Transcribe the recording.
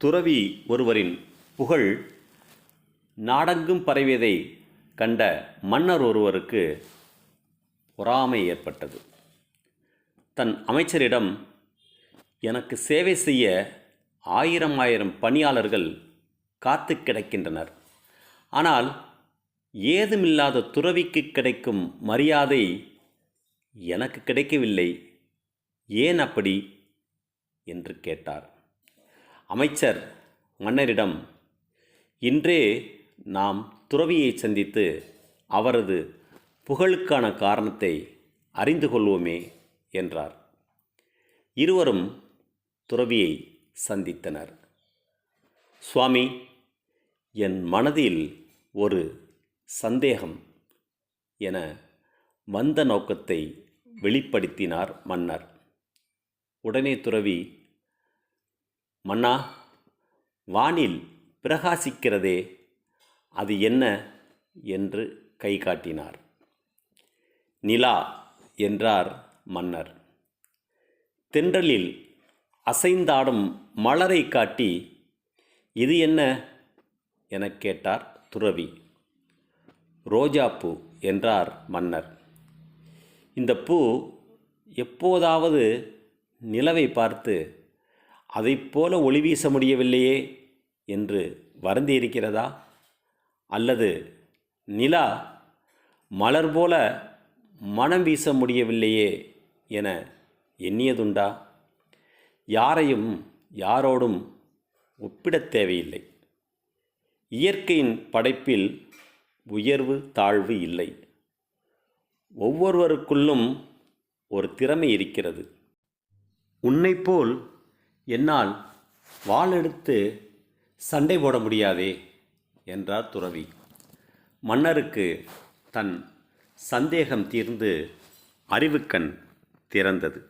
துறவி ஒருவரின் புகழ் நாடெங்கும் பரவியதை கண்ட மன்னர் ஒருவருக்கு பொறாமை ஏற்பட்டது. தன் அமைச்சரிடம் எனக்கு சேவை செய்ய ஆயிரம் ஆயிரம் பணியாளர்கள் காத்து கிடக்கின்றனர். ஆனால் ஏதுமில்லாத துறவிக்கு கிடைக்கும் மரியாதை எனக்கு கிடைக்கவில்லை. ஏன் அப்படி? என்று கேட்டார். அமைச்சர் மன்னரிடம் இன்றே நாம் துறவியை சந்தித்து அவரது புகழுக்கான காரணத்தை அறிந்து கொள்வோமே என்றார். இருவரும் துறவியை சந்தித்தனர். சுவாமி என் மனதில் ஒரு சந்தேகம் என வந்த நோக்கத்தை வெளிப்படுத்தினார் மன்னர். உடனே துறவி மன்னா வானில் பிரகாசிக்கிறதே அது என்ன? என்று கை காட்டினார். நிலா என்றார் மன்னர். தென்றலில் அசைந்தாடும் மலரை காட்டி இது என்ன? எனக் கேட்டார் துறவி. ரோஜாப்பூ என்றார் மன்னர். இந்த பூ எப்போதாவது நிலவை பார்த்து அதைப் போல ஒளி வீச முடியவில்லையே என்று வருந்தி இருக்கிறதா அல்லது நிலா மலர் போல மனம் வீச முடியவில்லையே என எண்ணியதுண்டா? யாரையும் யாரோடும் ஒப்பிடத் தேவையில்லை. இயற்கையின் படைப்பில் உயர்வு தாழ்வு இல்லை. ஒவ்வொருவருக்குள்ளும் ஒரு திறமை இருக்கிறது. உன்னைப் போல் என்னால் வாளெடுத்து சண்டை போட முடியாதே என்றார் துறவி. மன்னருக்கு தன் சந்தேகம் தீர்ந்து அறிவுக்கண் திறந்தது.